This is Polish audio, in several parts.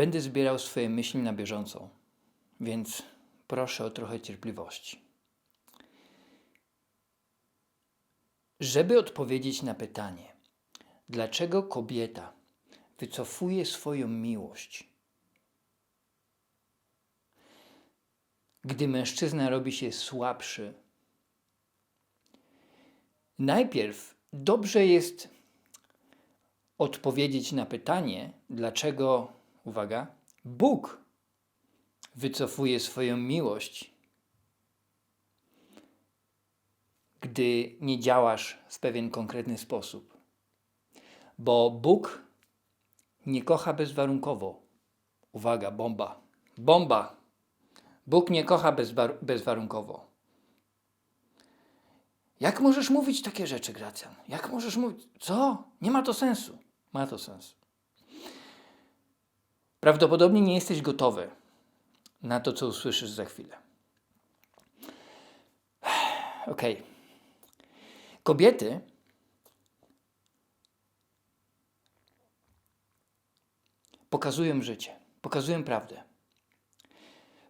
Będę zbierał swoje myśli na bieżąco, więc proszę o trochę cierpliwości. Żeby odpowiedzieć na pytanie, dlaczego kobieta wycofuje swoją miłość, gdy mężczyzna robi się słabszy, najpierw dobrze jest odpowiedzieć na pytanie, dlaczego, uwaga, Bóg wycofuje swoją miłość, gdy nie działasz w pewien konkretny sposób. Bo Bóg nie kocha bezwarunkowo. Uwaga, bomba. Bomba! Bóg nie kocha bezwar- bezwarunkowo. Jak możesz mówić takie rzeczy, Gracjan? Jak możesz mówić? Co? Nie ma to sensu. Ma to sens. Prawdopodobnie nie jesteś gotowy na to, co usłyszysz za chwilę. Okej. Kobiety pokazują życie, pokazują prawdę.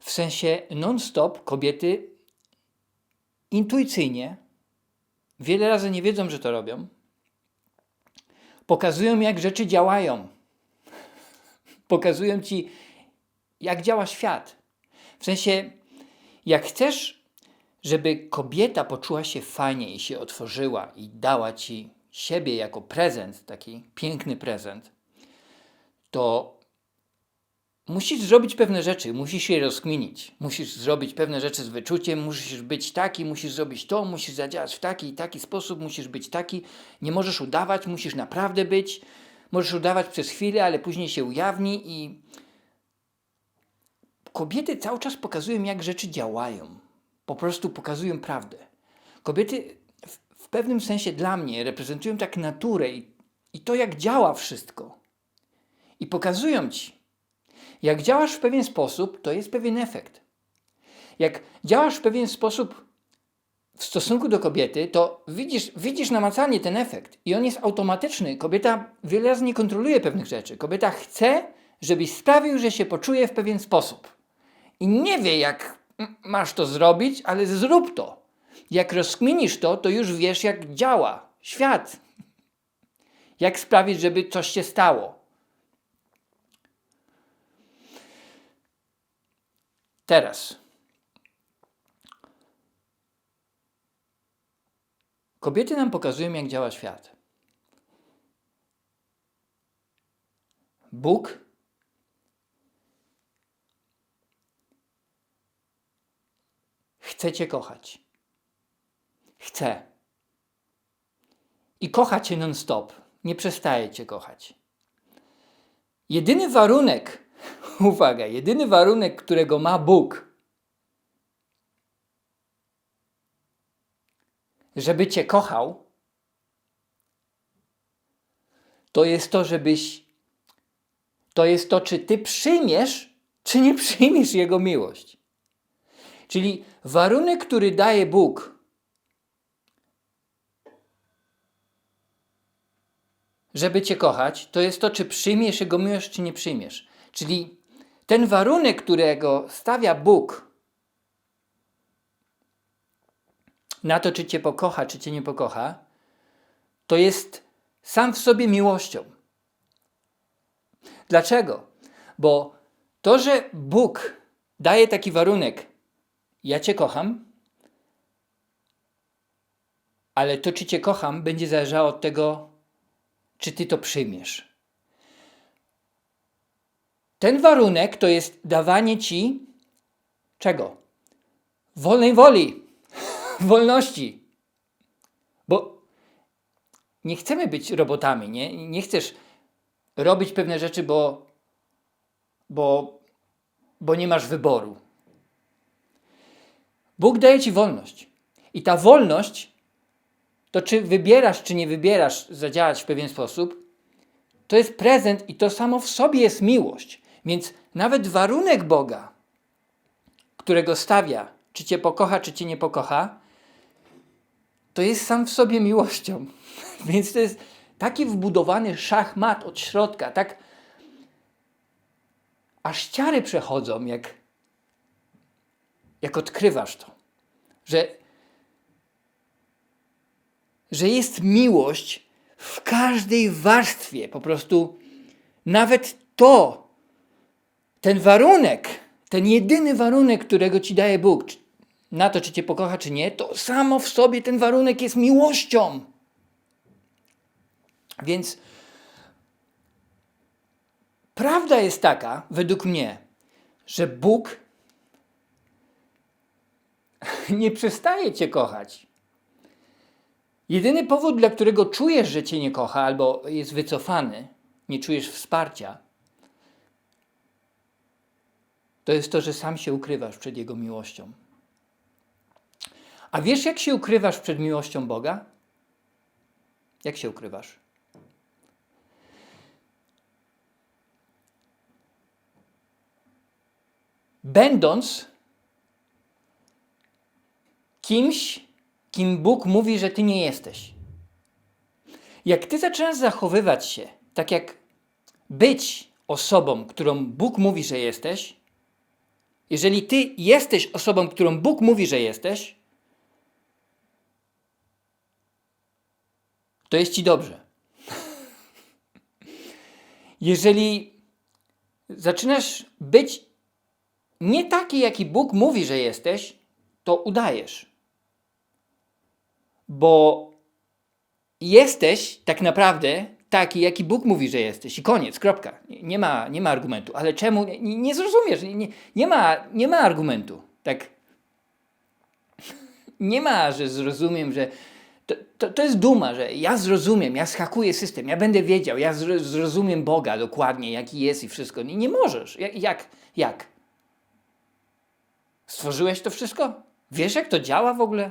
W sensie non-stop kobiety intuicyjnie, wiele razy nie wiedzą, że to robią, pokazują, jak rzeczy działają. Pokazują ci, jak działa świat. W sensie, jak chcesz, żeby kobieta poczuła się fajnie i się otworzyła i dała ci siebie jako prezent, taki piękny prezent, to musisz zrobić pewne rzeczy, musisz je rozkminić. Musisz zrobić pewne rzeczy z wyczuciem, musisz być taki, musisz zrobić to, musisz zadziałać w taki i taki sposób, musisz być taki. Nie możesz udawać, musisz naprawdę być. Możesz udawać przez chwilę, ale później się ujawni i kobiety cały czas pokazują, jak rzeczy działają. Po prostu pokazują prawdę. Kobiety w, w pewnym sensie dla mnie reprezentują tak naturę i, i to, jak działa wszystko. I pokazują ci, jak działasz w pewien sposób, to jest pewien efekt. Jak działasz w pewien sposób w stosunku do kobiety, to widzisz, widzisz namacalnie ten efekt i on jest automatyczny. Kobieta wiele nie kontroluje pewnych rzeczy. Kobieta chce, żebyś sprawił, że się poczuje w pewien sposób. I nie wie, jak masz to zrobić, ale zrób to. Jak rozkminisz to, to już wiesz, jak działa świat. Jak sprawić, żeby coś się stało. Teraz. Kobiety nam pokazują, jak działa świat. Bóg chce Cię kochać. Chce. I kocha Cię non-stop. Nie przestaje Cię kochać. Jedyny warunek, uwaga, jedyny warunek, którego ma Bóg, żeby Cię kochał, to jest to, żebyś, to jest to, czy Ty przyjmiesz, czy nie przyjmiesz Jego miłość. Czyli warunek, który daje Bóg, żeby Cię kochać, to jest to, czy przyjmiesz Jego miłość, czy nie przyjmiesz. Czyli ten warunek, którego stawia Bóg na to, czy Cię pokocha, czy Cię nie pokocha, to jest sam w sobie miłością. Dlaczego? Bo to, że Bóg daje taki warunek, ja Cię kocham, ale to, czy Cię kocham, będzie zależało od tego, czy Ty to przyjmiesz. Ten warunek to jest dawanie Ci czego? Wolnej woli, wolności. Bo nie chcemy być robotami, nie? Nie chcesz robić pewne rzeczy, bo, bo, bo nie masz wyboru. Bóg daje Ci wolność. I ta wolność, to czy wybierasz, czy nie wybierasz zadziałać w pewien sposób, to jest prezent i to samo w sobie jest miłość. Więc nawet warunek Boga, którego stawia, czy Cię pokocha, czy Cię nie pokocha, to jest sam w sobie miłością. Więc to jest taki wbudowany szachmat od środka, tak aż ciary przechodzą, jak, jak odkrywasz to, że, że jest miłość w każdej warstwie. Po prostu nawet to, ten warunek, ten jedyny warunek, którego ci daje Bóg, na to, czy cię pokocha, czy nie, to samo w sobie ten warunek jest miłością. Więc prawda jest taka, według mnie, że Bóg nie przestaje cię kochać. Jedyny powód, dla którego czujesz, że cię nie kocha albo jest wycofany, nie czujesz wsparcia, to jest to, że sam się ukrywasz przed Jego miłością. A wiesz, jak się ukrywasz przed miłością Boga? Jak się ukrywasz? Będąc kimś, kim Bóg mówi, że ty nie jesteś. Jak ty zaczynasz zachowywać się tak, jak być osobą, którą Bóg mówi, że jesteś, jeżeli ty jesteś osobą, którą Bóg mówi, że jesteś, to jest ci dobrze. Jeżeli zaczynasz być nie taki, jaki Bóg mówi, że jesteś, to udajesz. Bo jesteś tak naprawdę taki, jaki Bóg mówi, że jesteś. I koniec, kropka. Nie, ma, nie ma argumentu. Ale czemu? Nie, nie zrozumiesz. Nie, nie, ma, nie ma argumentu. Tak. Nie ma, że zrozumiem, że. To, to, to jest duma, że ja zrozumiem, ja schakuję system, ja będę wiedział, ja zro, zrozumiem Boga dokładnie, jaki jest i wszystko. Nie, nie możesz. Jak, jak? Jak? Stworzyłeś to wszystko? Wiesz, jak to działa w ogóle?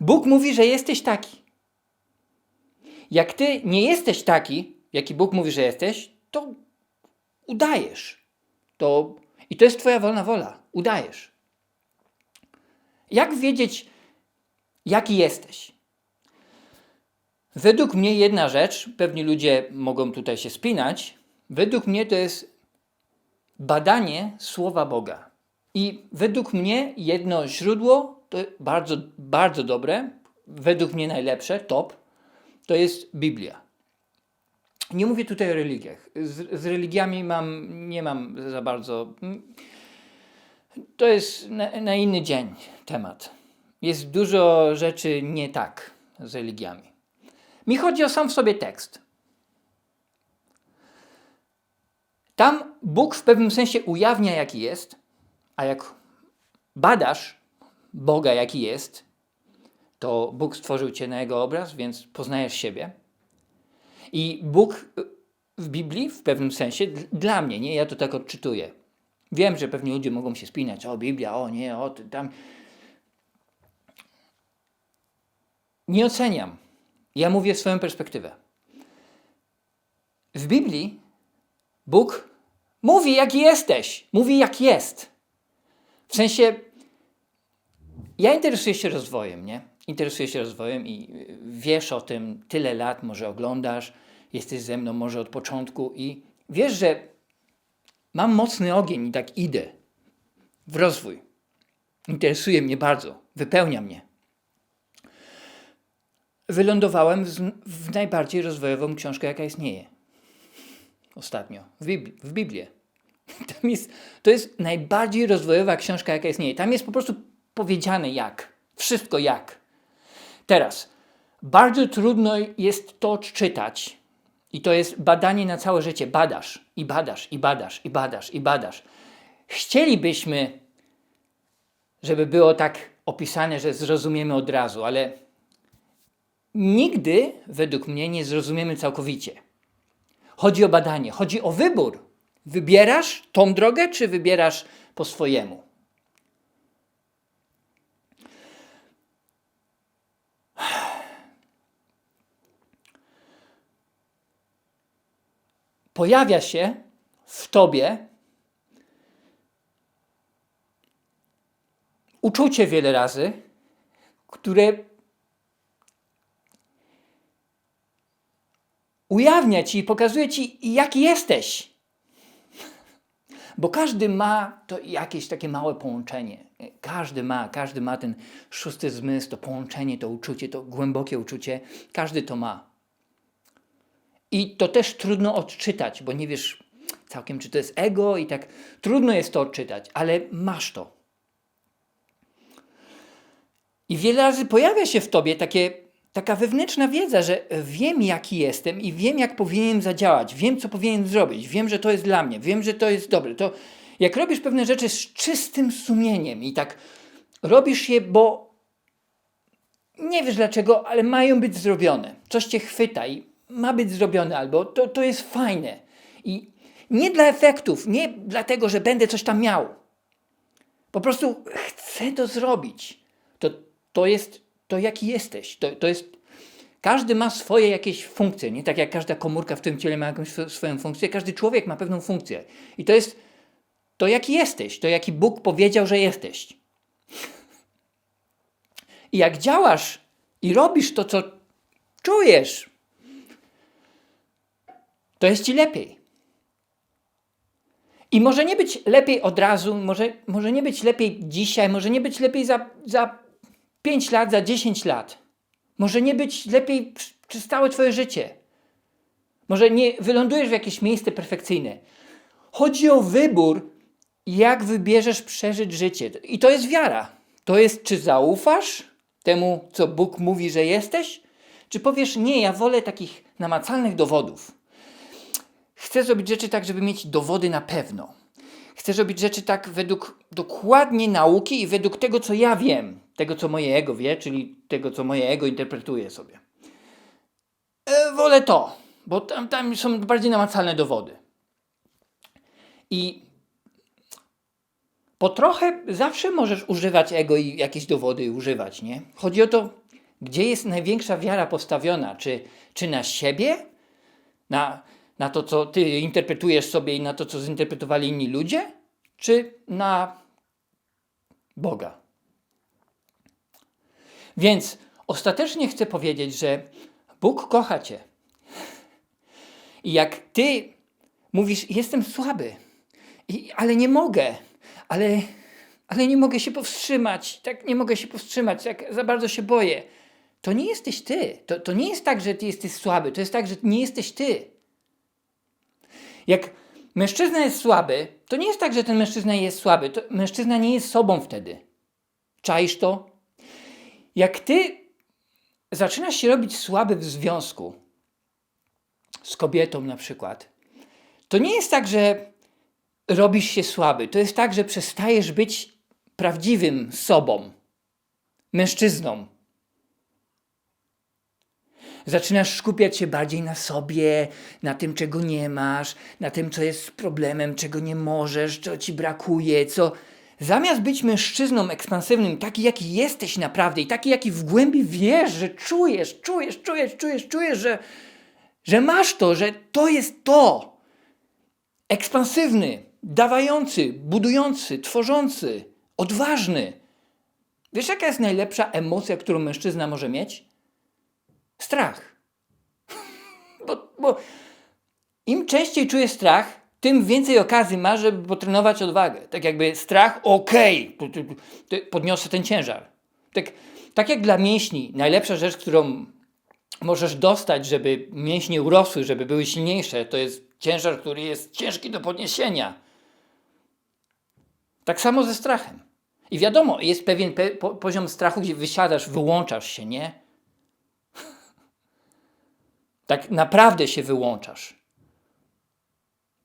Bóg mówi, że jesteś taki. Jak ty nie jesteś taki, jaki Bóg mówi, że jesteś, to udajesz. To, I to jest Twoja wolna wola. Udajesz. Jak wiedzieć, jaki jesteś? Według mnie jedna rzecz, pewnie ludzie mogą tutaj się spinać, według mnie to jest badanie Słowa Boga. I według mnie jedno źródło, to bardzo, bardzo dobre, według mnie najlepsze, top, to jest Biblia. Nie mówię tutaj o religiach. Z, z religiami mam, nie mam za bardzo. To jest na, na inny dzień temat. Jest dużo rzeczy nie tak z religiami. Mi chodzi o sam w sobie tekst. Tam Bóg w pewnym sensie ujawnia, jaki jest, a jak badasz Boga, jaki jest, to Bóg stworzył cię na jego obraz, więc poznajesz siebie. I Bóg w Biblii, w pewnym sensie, dla mnie, nie, ja to tak odczytuję. Wiem, że pewnie ludzie mogą się spinać, o Biblia, o nie, o tam. Nie oceniam. Ja mówię swoją perspektywę. W Biblii Bóg mówi, jaki jesteś. Mówi, jak jest. W sensie, ja interesuję się rozwojem, nie? Interesuję się rozwojem i y, wiesz o tym tyle lat, może oglądasz, jesteś ze mną może od początku i wiesz, że mam mocny ogień i tak idę w rozwój. Interesuje mnie bardzo, wypełnia mnie. Wylądowałem w, najbardziej rozwojową książkę, jaka istnieje ostatnio w, Bibli- w Biblię. Tam jest, to jest najbardziej rozwojowa książka, jaka istnieje. Tam jest po prostu powiedziane jak. Wszystko jak. Teraz, bardzo trudno jest to czytać. I to jest badanie na całe życie. Badasz i badasz i badasz i badasz i badasz. Chcielibyśmy, żeby było tak opisane, że zrozumiemy od razu, ale nigdy, według mnie, nie zrozumiemy całkowicie. Chodzi o badanie, chodzi o wybór. Wybierasz tą drogę, czy wybierasz po swojemu? Pojawia się w tobie uczucie wiele razy, które ujawnia ci i pokazuje ci, jaki jesteś. Bo każdy ma to jakieś takie małe połączenie. Każdy ma, każdy ma ten szósty zmysł, to połączenie, to uczucie, to głębokie uczucie. Każdy to ma. I to też trudno odczytać, bo nie wiesz całkiem, czy to jest ego, i tak trudno jest to odczytać, ale masz to. I wiele razy pojawia się w tobie takie, taka wewnętrzna wiedza, że wiem, jaki jestem i wiem, jak powinienem zadziałać, wiem, co powinienem zrobić, wiem, że to jest dla mnie, wiem, że to jest dobre. To jak robisz pewne rzeczy z czystym sumieniem i tak robisz je, bo nie wiesz dlaczego, ale mają być zrobione. Coś cię chwyta i ma być zrobione, albo to, to jest fajne. I nie dla efektów, nie dlatego, że będę coś tam miał. Po prostu chcę to zrobić. To, to jest to, jaki jesteś. To, to jest. Każdy ma swoje jakieś funkcje, nie tak jak każda komórka w tym ciele ma jakąś sw- swoją funkcję, każdy człowiek ma pewną funkcję. I to jest to, jaki jesteś, to, jaki Bóg powiedział, że jesteś. I jak działasz i robisz to, co czujesz, to jest ci lepiej. I może nie być lepiej od razu, może, może nie być lepiej dzisiaj, może nie być lepiej za, za 5 lat, za 10 lat. Może nie być lepiej przez całe Twoje życie. Może nie wylądujesz w jakieś miejsce perfekcyjne. Chodzi o wybór, jak wybierzesz przeżyć życie. I to jest wiara. To jest, czy zaufasz temu, co Bóg mówi, że jesteś, czy powiesz, nie, ja wolę takich namacalnych dowodów. Chcę zrobić rzeczy tak, żeby mieć dowody na pewno. Chcę robić rzeczy tak według dokładnie nauki i według tego, co ja wiem, tego, co moje ego wie, czyli tego, co moje ego interpretuje sobie. E, wolę to, bo tam, tam są bardziej namacalne dowody. I po trochę zawsze możesz używać ego i jakieś dowody używać, nie? Chodzi o to, gdzie jest największa wiara postawiona, czy, czy na siebie, na, na to, co ty interpretujesz sobie i na to, co zinterpretowali inni ludzie, czy na Boga. Więc ostatecznie chcę powiedzieć, że Bóg kocha cię. I jak ty mówisz, jestem słaby, i, ale nie mogę, ale, ale nie mogę się powstrzymać, tak nie mogę się powstrzymać, tak za bardzo się boję. To nie jesteś ty. To, to nie jest tak, że ty jesteś słaby, to jest tak, że nie jesteś ty. Jak mężczyzna jest słaby, to nie jest tak, że ten mężczyzna jest słaby. To mężczyzna nie jest sobą wtedy. Czaisz to? Jak ty zaczynasz się robić słaby w związku z kobietą na przykład, to nie jest tak, że robisz się słaby. To jest tak, że przestajesz być prawdziwym sobą, mężczyzną. Zaczynasz skupiać się bardziej na sobie, na tym, czego nie masz, na tym, co jest problemem, czego nie możesz, co ci brakuje, co. Zamiast być mężczyzną ekspansywnym, taki jaki jesteś naprawdę i taki jaki w głębi wiesz, że czujesz, czujesz, czujesz, czujesz, czujesz, że, że masz to, że to jest to. Ekspansywny, dawający, budujący, tworzący, odważny. Wiesz, jaka jest najlepsza emocja, którą mężczyzna może mieć? Strach. Bo, bo im częściej czuje strach, tym więcej okazji ma, żeby potrenować odwagę. Tak jakby strach, okej, okay, podniosę ten ciężar. Tak, tak jak dla mięśni, najlepsza rzecz, którą możesz dostać, żeby mięśnie urosły, żeby były silniejsze, to jest ciężar, który jest ciężki do podniesienia. Tak samo ze strachem. I wiadomo, jest pewien pe po poziom strachu, gdzie wysiadasz, wyłączasz się, nie? Tak naprawdę się wyłączasz.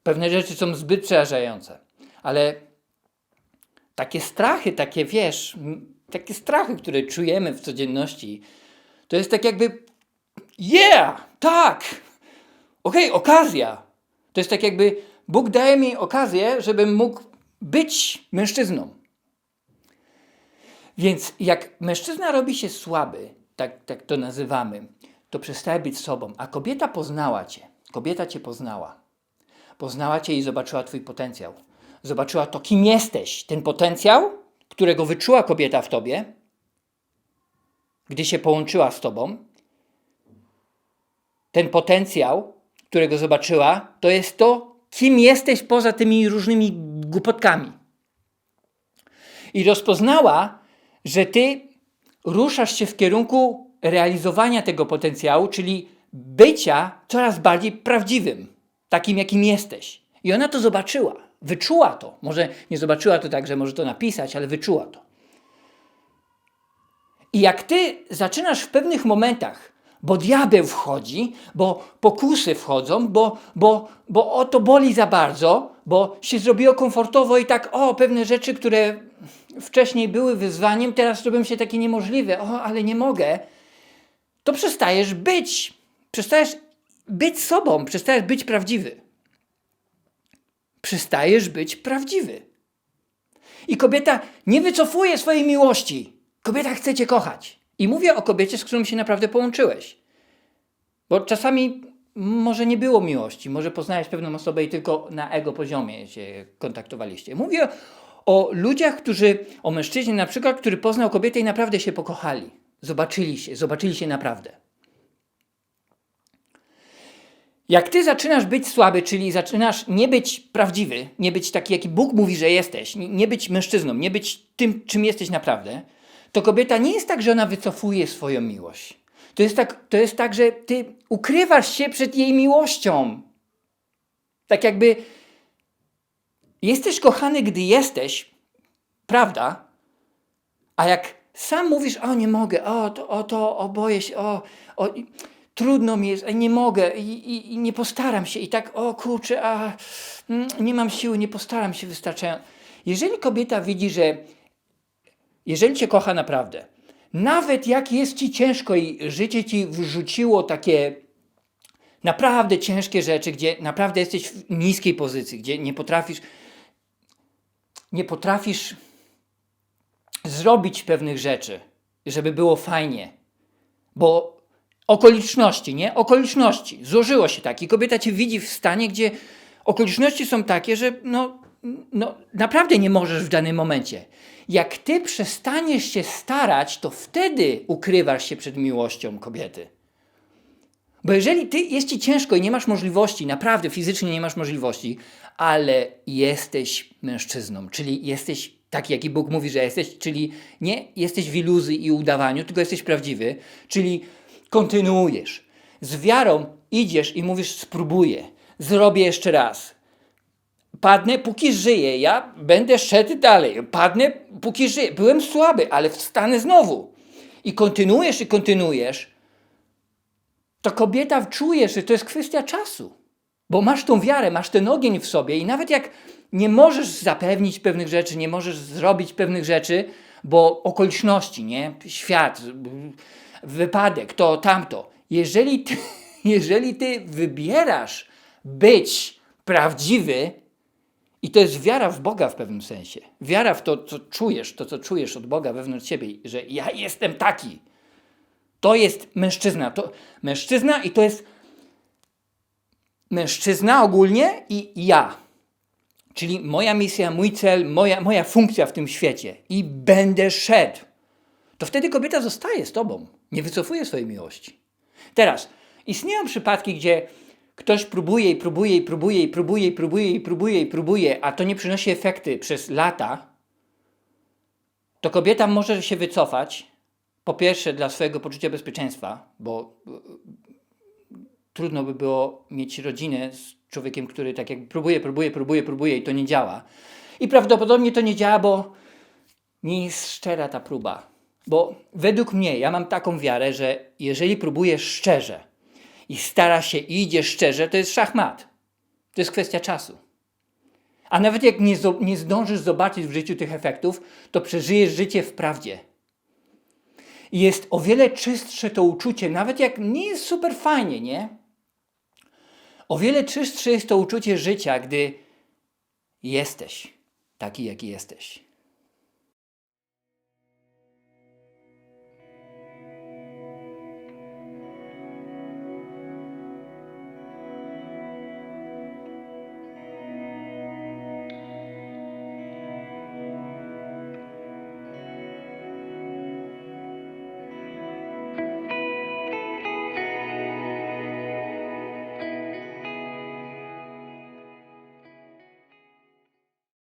Pewne rzeczy są zbyt przerażające, ale takie strachy, takie wiesz, takie strachy, które czujemy w codzienności, to jest tak jakby, yeah, tak, okej, okay, okazja. To jest tak jakby Bóg daje mi okazję, żebym mógł być mężczyzną. Więc jak mężczyzna robi się słaby, tak, tak to nazywamy, to przestaje być sobą, a kobieta poznała cię. Kobieta cię poznała. Poznała cię i zobaczyła twój potencjał. Zobaczyła to, kim jesteś. Ten potencjał, którego wyczuła kobieta w tobie, gdy się połączyła z tobą. Ten potencjał, którego zobaczyła, to jest to, kim jesteś poza tymi różnymi głupotkami. I rozpoznała, że ty ruszasz się w kierunku realizowania tego potencjału, czyli bycia coraz bardziej prawdziwym, takim jakim jesteś. I ona to zobaczyła, wyczuła to. Może nie zobaczyła to tak, że może to napisać, ale wyczuła to. I jak ty zaczynasz w pewnych momentach, bo diabeł wchodzi, bo pokusy wchodzą, bo, bo, bo o to boli za bardzo, bo się zrobiło komfortowo i tak, o, pewne rzeczy, które wcześniej były wyzwaniem, teraz robią się takie niemożliwe, o, ale nie mogę, to przestajesz być, przestajesz być sobą, przestajesz być prawdziwy. Przestajesz być prawdziwy. I kobieta nie wycofuje swojej miłości. Kobieta chce cię kochać. I mówię o kobiecie, z którą się naprawdę połączyłeś. Bo czasami może nie było miłości, może poznałeś pewną osobę i tylko na ego poziomie się kontaktowaliście. Mówię o ludziach, którzy, o mężczyźnie na przykład, który poznał kobietę i naprawdę się pokochali. Zobaczyli się, zobaczyli się naprawdę. Jak ty zaczynasz być słaby, czyli zaczynasz nie być prawdziwy, nie być taki, jaki Bóg mówi, że jesteś, nie być mężczyzną, nie być tym, czym jesteś naprawdę, to kobieta nie jest tak, że ona wycofuje swoją miłość. To jest tak, to jest tak że ty ukrywasz się przed jej miłością. Tak jakby jesteś kochany, gdy jesteś, prawda? A jak sam mówisz, o nie mogę, o to, o, to, o boję się, o, o trudno mi jest, nie mogę i, i, i nie postaram się i tak, o kurczę, a mm, nie mam siły, nie postaram się wystarczająco. Jeżeli kobieta widzi, że jeżeli cię kocha naprawdę, nawet jak jest ci ciężko i życie ci wrzuciło takie naprawdę ciężkie rzeczy, gdzie naprawdę jesteś w niskiej pozycji, gdzie nie potrafisz nie potrafisz zrobić pewnych rzeczy, żeby było fajnie. Bo okoliczności, nie? Okoliczności. Złożyło się tak i kobieta cię widzi w stanie, gdzie okoliczności są takie, że no, no naprawdę nie możesz w danym momencie. Jak ty przestaniesz się starać, to wtedy ukrywasz się przed miłością kobiety. Bo jeżeli ty jest ci ciężko i nie masz możliwości, naprawdę fizycznie nie masz możliwości, ale jesteś mężczyzną, czyli jesteś taki, jaki Bóg mówi, że jesteś, czyli nie jesteś w iluzji i udawaniu, tylko jesteś prawdziwy, czyli kontynuujesz. Z wiarą idziesz i mówisz: spróbuję, zrobię jeszcze raz. Padnę, póki żyję, ja będę szedł dalej. Padnę, póki żyję. Byłem słaby, ale wstanę znowu. I kontynuujesz i kontynuujesz to kobieta czuje, że to jest kwestia czasu. Bo masz tą wiarę, masz ten ogień w sobie i nawet jak nie możesz zapewnić pewnych rzeczy, nie możesz zrobić pewnych rzeczy, bo okoliczności, nie? Świat, wypadek, to, tamto. Jeżeli ty, jeżeli ty wybierasz być prawdziwy, i to jest wiara w Boga w pewnym sensie. Wiara w to, co czujesz, to, co czujesz od Boga wewnątrz ciebie, że ja jestem taki. To jest mężczyzna. To mężczyzna i to jest mężczyzna ogólnie i ja. Czyli moja misja, mój cel, moja, moja funkcja w tym świecie. I będę szedł. To wtedy kobieta zostaje z tobą. Nie wycofuje swojej miłości. Teraz, istnieją przypadki, gdzie ktoś próbuje i próbuje i próbuje i próbuje i próbuje i próbuje i próbuje, a to nie przynosi efekty przez lata, to kobieta może się wycofać, po pierwsze dla swojego poczucia bezpieczeństwa, bo y, trudno by było mieć rodzinę z człowiekiem, który tak jak próbuje, próbuje, próbuje, próbuje i to nie działa. I prawdopodobnie to nie działa, bo nie jest szczera ta próba. Bo według mnie, ja mam taką wiarę, że jeżeli próbujesz szczerze i stara się i idzie szczerze, to jest szachmat. To jest kwestia czasu. A nawet jak nie, nie zdążysz zobaczyć w życiu tych efektów, to przeżyjesz życie w prawdzie. I jest o wiele czystsze to uczucie, nawet jak nie jest super fajnie, nie? O wiele czystsze jest to uczucie życia, gdy jesteś taki, jaki jesteś.